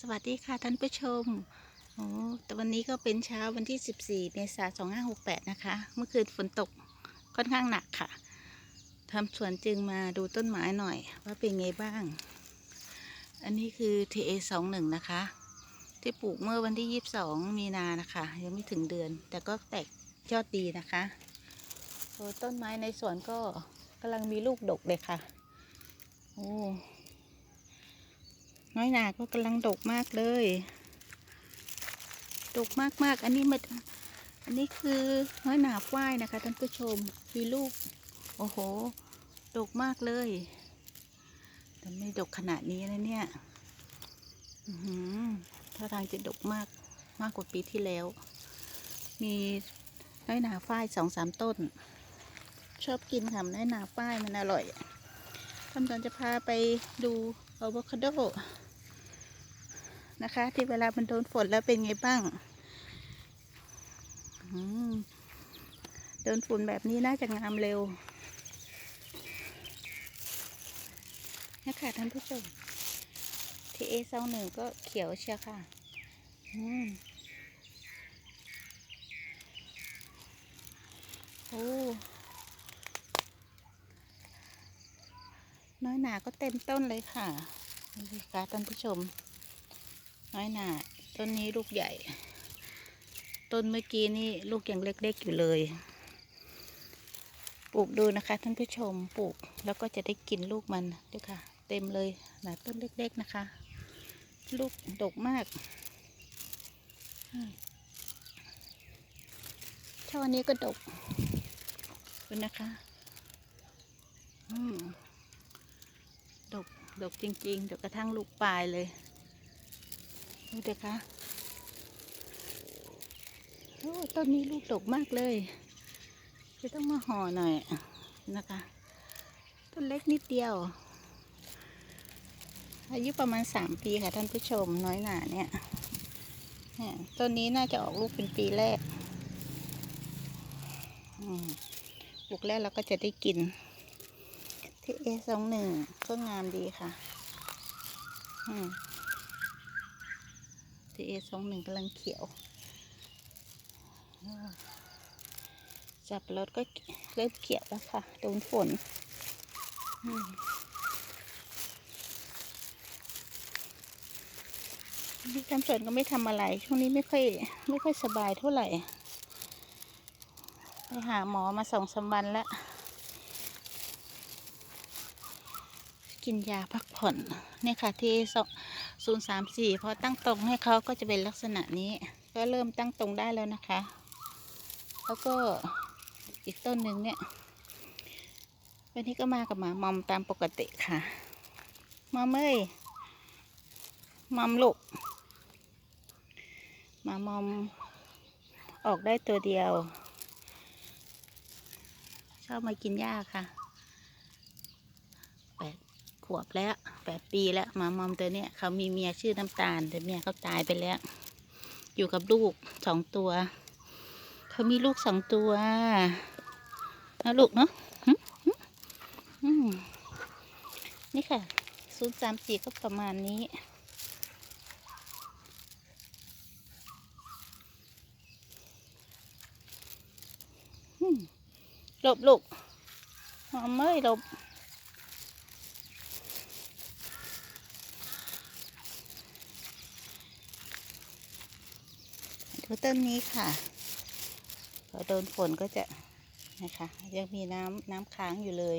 สวัสดีค่ะท่านผู้ชมโอ้แต่วันนี้ก็เป็นเช้าวันที่ 14 เมษายน 2568 นะคะ เมื่อคืนฝนตกค่อนข้างหนักค่ะทำสวนจึงมาดูต้นไม้หน่อยว่าเป็นไงบ้าง อันนี้คือ TA21 นะคะ ที่ปลูกเมื่อวันที่ 22 มีนานะคะ ยังไม่ถึงเดือน แต่ก็แตกยอดดีนะคะโอ้ต้นไม้ในสวนก็กำลังมีลูกดกเลยค่ะ โอ้ น้อยหนาก็กำลังดกมากเลยดกมากมากๆ อันนี้มันอันนี้คือน้อยหนาฝ้ายนะคะท่านผู้ชมมีลูก โอ้โห ดกมากเลย แต่ไม่ดกขนาดนี้นะเนี่ยอือท่าทางจะดกมากมากกว่าปีที่แล้ว มีน้อยหนาฝ้ายสองสามต้น ชอบกินค่ะน้อยหนาฝ้ายมันอร่อยกำลังจะพาไปดูอะโวคาโด นะคะ ที่เวลามันโดนฝนแล้วเป็นไงบ้างโดนฝุ่นแบบนี้น่าจะงามเร็วนะคะท่านผู้ชมทีเอซองหนึ่งก็เขียวเชียวค่ะ อืมโอ้น้อยหนาก็เต็มต้นเลยค่ะนี่ค่ะท่านผู้ชม น้อยหนาต้นนี้ลูกใหญ่ ต้นเมื่อกี้นี่ลูกยังเล็กๆอยู่เลย ปลูกดูนะคะท่านผู้ชมปลูกแล้วก็จะได้กินลูกมันด้วยค่ะ เต็มเลยหนาต้นเล็กๆนะคะ ลูกดกมากช่อนี้ก็ดกดูนะคะดกดกจริงๆดี๋ยวกระทั่งลูกปลายเลย ดูเด็กคะโอ้ต้นนี้ลูกดกมากเลย จะต้องมาห่อหน่อยนะคะ ต้นเล็กนิดเดียว อายุประมาณสามปีค่ะท่านผู้ชมน้อยหนาเนี่ยเนี่ยต้นนี้น่าจะออกลูกเป็นปีแรกปลูกแรกเราก็จะได้กิน ที่เอสองหนึ่งก็งามดีค่ะ อืม ทีเอสองหนึ่งกำลังเขียว จับรถก็เริ่มเขียวแล้วค่ะโดนฝนที่ทำสวนก็ไม่ทำอะไร ช่วงนี้ไม่ค่อยไม่ค่อยสบายเท่าไหร่ ไปหาหมอมาสองสามวันแล้ว กินยาพักผ่อนเนี่ยค่ะที่สอง ศูนย์สามสี่พอตั้งตรงให้เขาก็จะเป็นลักษณะนี้ ก็เริ่มตั้งตรงได้แล้วนะคะ แล้วก็อีกต้นหนึ่งเนี่ย วันนี้ก็มากับหมามอมตามปกติค่ะมอมเอ้ยมอมลูกหมามอมออกได้ตัวเดียว ชอบมากินหญ้าค่ะแปดขวบแล้ว แปดปีแล้วหมามอมตัวเนี้ยเขามีเมียชื่อน้ำตาลแต่เมียเขาตายไปแล้ว อยู่กับลูกสองตัว เขามีลูกสองตัวนะลูกเนาะนี่ค่ะศูนย์สามสี่ก็ประมาณนี้ หลบลูกหอมเอ้ยหลบ ดูต้นนี้ค่ะพอโดนฝนก็จะนะคะ ยังมีน้ำน้ำค้างอยู่เลย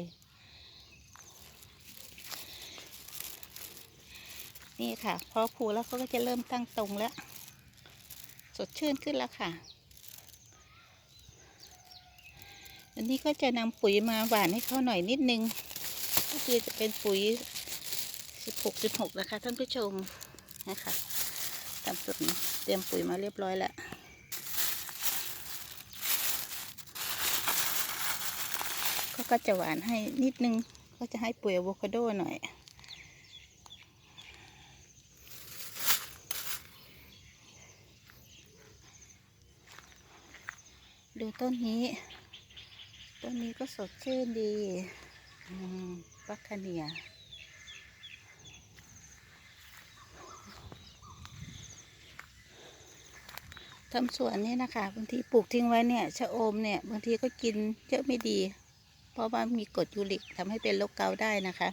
นี่ค่ะ พอผูแล้วเขาก็จะเริ่มตั้งตรงแล้ว สดชื่นขึ้นแล้วค่ะ อันนี้ก็จะนำปุ๋ยมาหว่านให้เขาหน่อยนิดนึง ก็คือจะเป็นปุ๋ย 16 16 นะคะท่านผู้ชมนะคะตามสุดน เตรียมปุ๋ยมาเรียบร้อยแล้วก็ก็จะหวานให้นิดนึงก็จะให้ปุ๋ยอะโวคาโดหน่อยดูต้นนี้ ต้นนี้ก็สดชื่นดี อืมปักคาเนีย ทำสวนนี่นะคะบางทีปลูกทิ้งไว้เนี่ยชะอมเนี่ยบางทีก็กินเยอะไม่ดี เพราะว่ามีกรดยูริกทำให้เป็นโรคเกาต์ได้นะคะ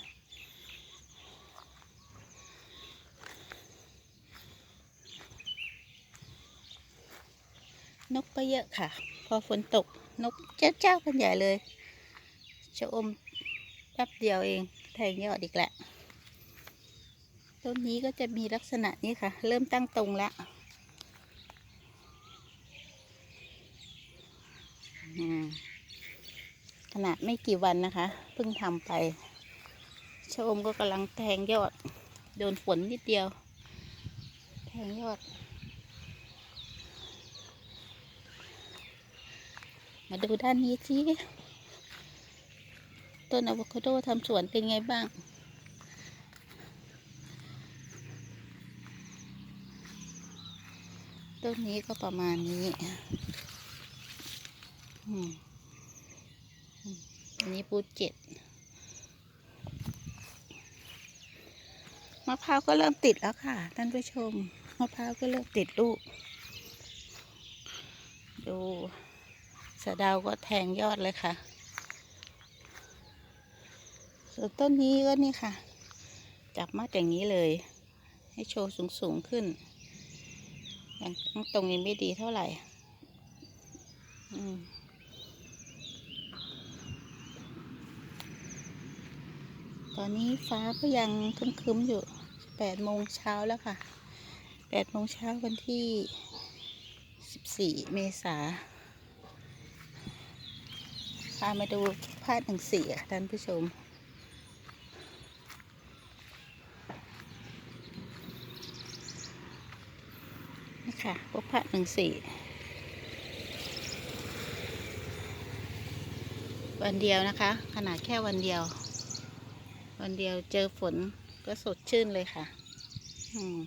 นกก็เยอะค่ะ พอฝนตกนกเจ้าเจ้ากันใหญ่เลยชะอมแป๊บเดียวเองแทงยอดอีกแหละต้นนี้ก็จะมีลักษณะนี้ค่ะ เริ่มตั้งตรงแล้วอืม ขนาดไม่กี่วันนะคะเพิ่งทำไปชะอมก็กำลังแทงยอด โดนฝนนิดเดียว แทงยอด มาดูด้านนี้สิต้นอะโวคาโดทำสวนเป็นไงบ้างต้นนี้ก็ประมาณนี้ อืมอืม ภูเจ็ดมะพร้าวก็เริ่มติดแล้วค่ะ ท่านผู้ชม มะพร้าวก็เริ่มติดลูก ดูสะดาวก็แทงยอดเลยค่ะส่วนต้นนี้ก็นี่ค่ะ จับมาอย่างนี้เลย ให้โชว์สูงสูงขึ้น อย่างตรงนี้ไม่ดีเท่าไหร่ อืม อนนี้ฟ้าก็ยังครึ้มๆอยู่แปดโมงเช้าแล้วค่ะแปดโมงเช้าวันที่สิบี่เมษาพามาดูพาดหนึ่งสี่อะท่านผู้ชม นี่ค่ะพวกพระหนึ่งสี่วันเดียวนะคะ ขนาดแค่วันเดียว วันเดียวเจอฝนก็สดชื่นเลยค่ะอืม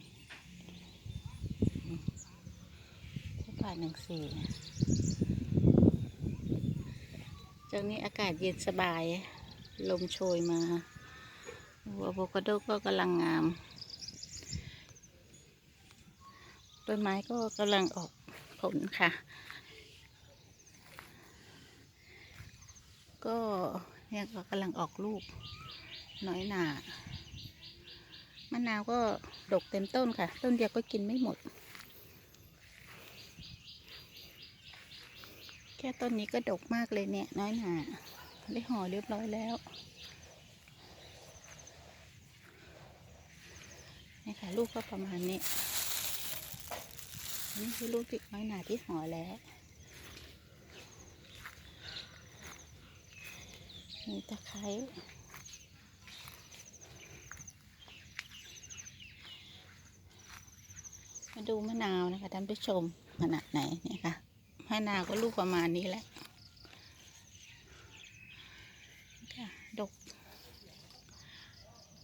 พวกพระหนึ่งสี่ช่วงนี้อากาศเย็นสบาย ลมโชยมาอะโวคาโดก็กำลังงาม ต้นไม้ก็กำลังออกผลค่ะ ก็เนี่ยก็กำลังออกลูก น้อยหนามะนาวก็ดกเต็มต้นค่ะ ต้นเดียวก็กินไม่หมด แค่ต้นนี้ก็ดกมากเลยเนี่ย น้อยหนาได้ห่อเรียบร้อยแล้วนี่ค่ะลูกก็ประมาณนี้นี่คือลูกติดน้อยหนาที่ห่อแล้วมีตะไคร้มา ดูมะนาวนะคะท่านผู้ชมขนาดไหนเนี่ยค่ะมะนาวก็ลูกประมาณนี้แหละค่ะดก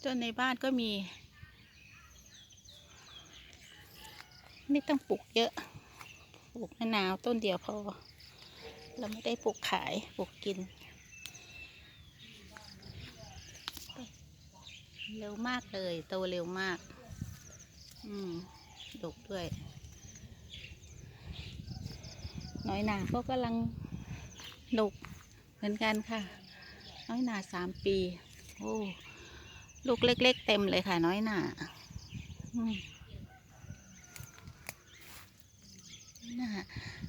ต้นในบ้านก็มี ไม่ต้องปลูกเยอะ ปลูกมะนาวต้นเดียวพอ เราไม่ได้ปลูกขายปลูกกิน เร็วมากเลย โตเร็วมาก อืม ดกด้วย น้อยหนาก็กำลังดกเหมือนกันค่ะ น้อยหนาสามปี โอ้ลูกเล็ก ๆ เต็มเลยค่ะ น้อยหนาอืมน่า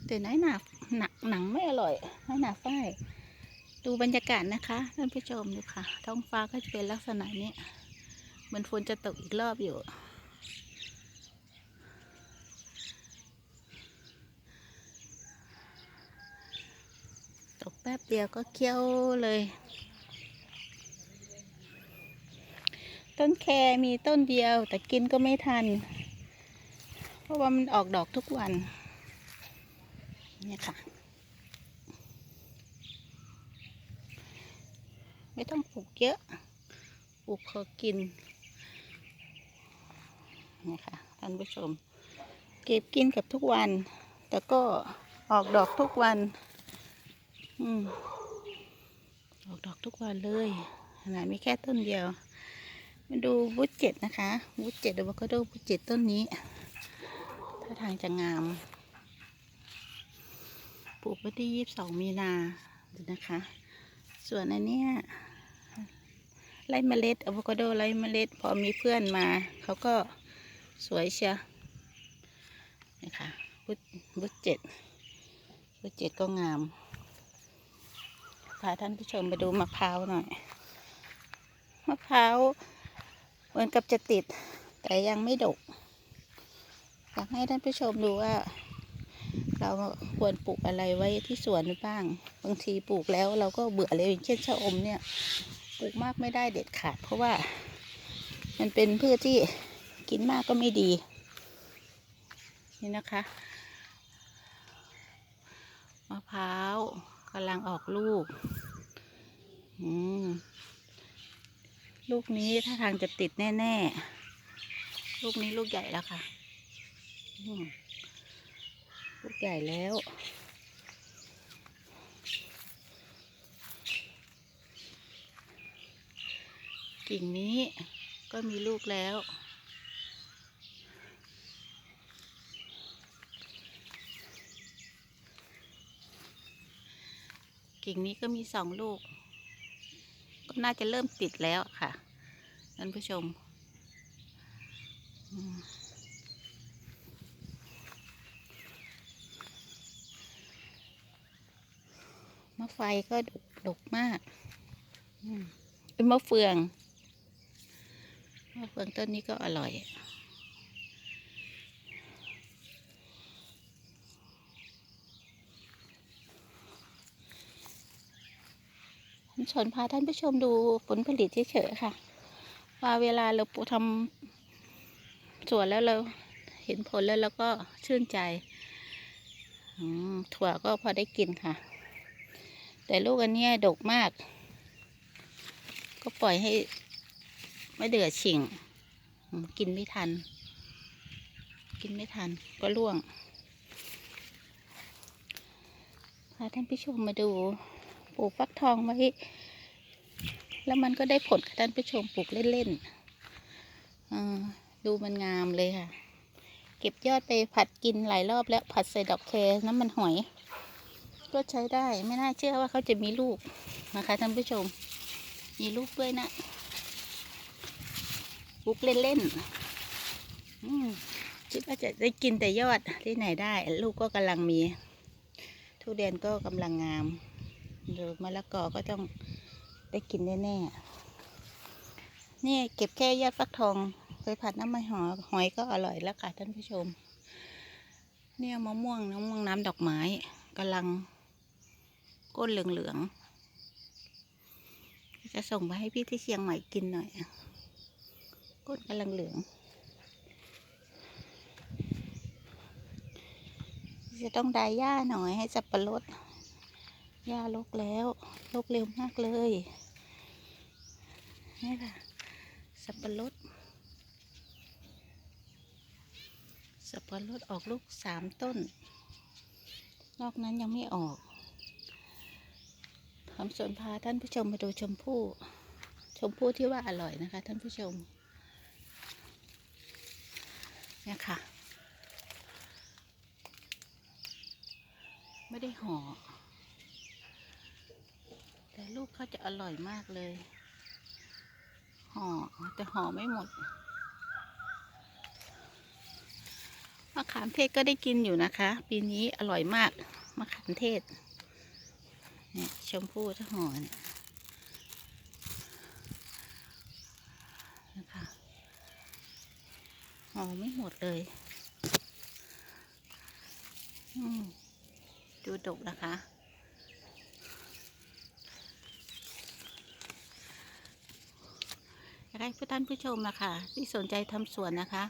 แต่น้อยหนาหนักหนังไม่อร่อย น้อยหนาฝ้ายดูบรรยากาศนะคะท่านผู้ชมดูค่ะ ท้องฟ้าก็จะเป็นลักษณะนี้เหมือนฝนจะตกอีกรอบอยู่ ตกแป๊บเดียวก็เคี้ยวเลย ต้นแคมีต้นเดียว แต่กินก็ไม่ทัน เพราะว่ามันออกดอกทุกวันเนี่ยค่ะ ไม่ต้องปลูกเยอะ ปลูกพอกิน นี่ค่ะท่านผู้ชม เก็บกินกับทุกวัน แต่ก็ออกดอกทุกวัน ออกดอกทุกวันเลยขนาดมีแค่ต้นเดียว มาดูวุฒเจ็ดนะคะ วุฒเจ็ดอะโวคาโดวุฒเจ็ดต้นนี้ถ้าทางจะงาม ปลูกวันที่ยี่สิบสองมีนาดูนะคะ ส่วนอันเนี้ยไล่เมล็ดอะโวคาโดไล่เมล็ด พอมีเพื่อนมา เขาก็สวยเชียวนะคะบุดบุดเจ็ดบุดเจ็ดก็งาม พาท่านผู้ชมไปดูมะพร้าวหน่อย มะพร้าวเหมือนกับจะติด แต่ยังไม่ดก อยากให้ท่านผู้ชมดูว่า เราควรปลูกอะไรไว้ที่สวนบ้าง บางทีปลูกแล้วเราก็เบื่อเลยอย่างเช่นชะอมเนี่ย ปลูกมากไม่ได้เด็ดขาด เพราะว่า มันเป็นพืชที่กินมากก็ไม่ดี นี่นะคะ มะพร้าว กำลังออกลูก ลูกนี้ถ้าทางจะติดแน่ ๆ ลูกนี้ลูกใหญ่แล้วค่ะ ลูกใหญ่แล้ว กิ่งนี้ก็มีลูกแล้ว กิ่งนี้ก็มีสองลูก ก็น่าจะเริ่มติดแล้วค่ะท่านผู้ชม มะไฟก็ดกดกมากเป็นมะเฟือง มะเฟืองต้นนี้ก็อร่อย ชวนพาท่านผู้ชมดูผลผลิตเฉยๆค่ะ ว่าเวลาเราปลูกทำสวนแล้วเราเห็นผลแล้วเราก็ชื่นใจถั่วก็พอได้กินค่ะ แต่ลูกอันนี้ดกมาก ก็ปล่อยให้ไม่เดือดฉิงกินไม่ทัน กินไม่ทันก็ร่วงพาท่านผู้ชมมาดู ปลูกฟักทองไว้ แล้วมันก็ได้ผลค่ะท่านผู้ชมปลูกเล่นๆอ่าดูมันงามเลยค่ะ เก็บยอดไปผัดกินหลายรอบแล้วผัดใส่ดอกแครน้ำมันหอย ก็ใช้ได้ไม่น่าเชื่อว่าเขาจะมีลูกนะคะท่านผู้ชม มีลูกด้วยนะปลูกเล่นๆอืมคิดว่าจะได้กินแต่ยอดที่ไหนได้ ลูกก็กำลังมี ทุเรียนก็กำลังงาม หรือมะละกอก็ต้องได้กินแน่ๆนี่เก็บแค่ยอดฟักทองไปผัดน้ำมันหอยหอยก็อร่อยแล้วค่ะท่านผู้ชม เนี่ยมะม่วงน้ำม่วงน้ำดอกไม้กำลังก้นเหลืองๆ จะส่งไปให้พี่ที่เชียงใหม่กินหน่อย ก้นกำลังเหลือง จะต้องดายหญ้าหน่อยให้สับปะรด หญ้าลกแล้วลกเร็วมากเลยนี่ค่ะ สับปะรด สับปะรดออกลูกสามต้น นอกนั้นยังไม่ออกทำสวนพาท่านผู้ชมมาดูชมพู่ ชมพู่ที่ว่าอร่อยนะคะ ท่านผู้ชม เนี่ยค่ะ ไม่ได้ห่อ แต่ลูกเขาจะอร่อยมากเลย ห่อแต่ห่อไม่หมดมะขามเทศก็ได้กินอยู่นะคะ ปีนี้อร่อยมากมะขามเทศเนี่ยชมพู่ถ้าห่อเนี่ยนะคะห่อไม่หมดเลยอืมดูดกนะคะ อยาก ให้ผู้ท่านผู้ชมนะคะที่สนใจทำสวนนะคะ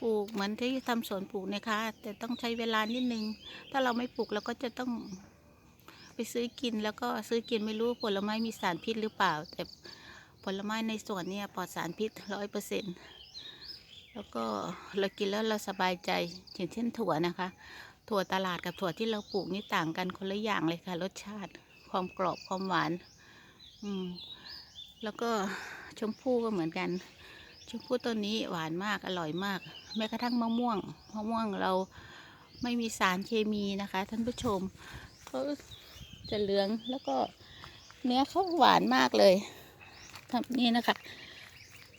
ปลูกเหมือนที่ทำสวนปลูกนะคะ แต่ต้องใช้เวลานิดนึง ถ้าเราไม่ปลูกเราก็จะต้องไปซื้อกินแล้วก็ซื้อกินไม่รู้ผลไม้มีสารพิษหรือเปล่า แต่ผลไม้ในสวนเนี่ยปลอดสารพิษร้อยเปอร์เซ็นต์แล้วก็เรากินแล้วเราสบายใจอย่างเช่นถั่วนะคะ ถั่วตลาดกับถั่วที่เราปลูกนี่ต่างกันคนละอย่างเลยค่ะ รสชาติความกรอบความหวาน อืม แล้วก็ชมพู่ก็เหมือนกัน ชมพู่ต้นนี้หวานมากอร่อยมาก แม้กระทั่งมะม่วงมะม่วงเราไม่มีสารเคมีนะคะ ท่านผู้ชมเขาจะเหลืองแล้วก็เนื้อเขาหวานมากเลยทำนี่นะคะ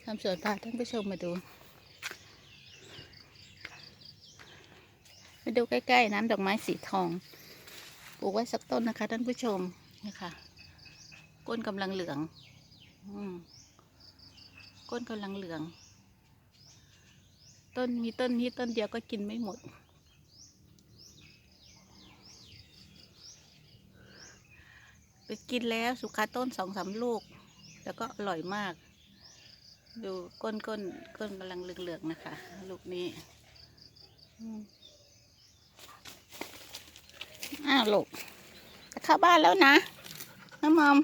ทำสวนพาท่านผู้ชมมาดูมาดูใกล้ๆน้ำดอกไม้สีทองปลูกไว้สักต้นนะคะ ท่านผู้ชมนี่ค่ะก้นกำลังเหลือง ก้นกำลังเหลือง ต้นมีต้นนี้ต้นเดียวก็กินไม่หมด ไปกินแล้วสุขาต้นสองสามลูก แล้วก็อร่อยมาก ดูก้นก้นก้นกำลังเหลืองๆนะคะ ลูกนี้อ้าวลูกจะเข้าบ้านแล้วนะน้ำมอม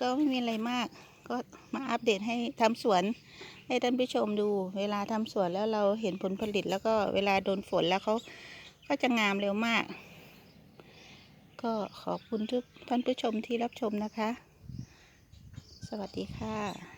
ก็ไม่มีอะไรมาก ก็มาอัปเดตให้ทำสวน ให้ท่านผู้ชมดู เวลาทำสวนแล้วเราเห็นผลผลิต แล้วก็เวลาโดนฝนแล้วเขาก็จะงามเร็วมาก ก็ขอบคุณทุกท่านผู้ชมที่รับชมนะคะ สวัสดีค่ะ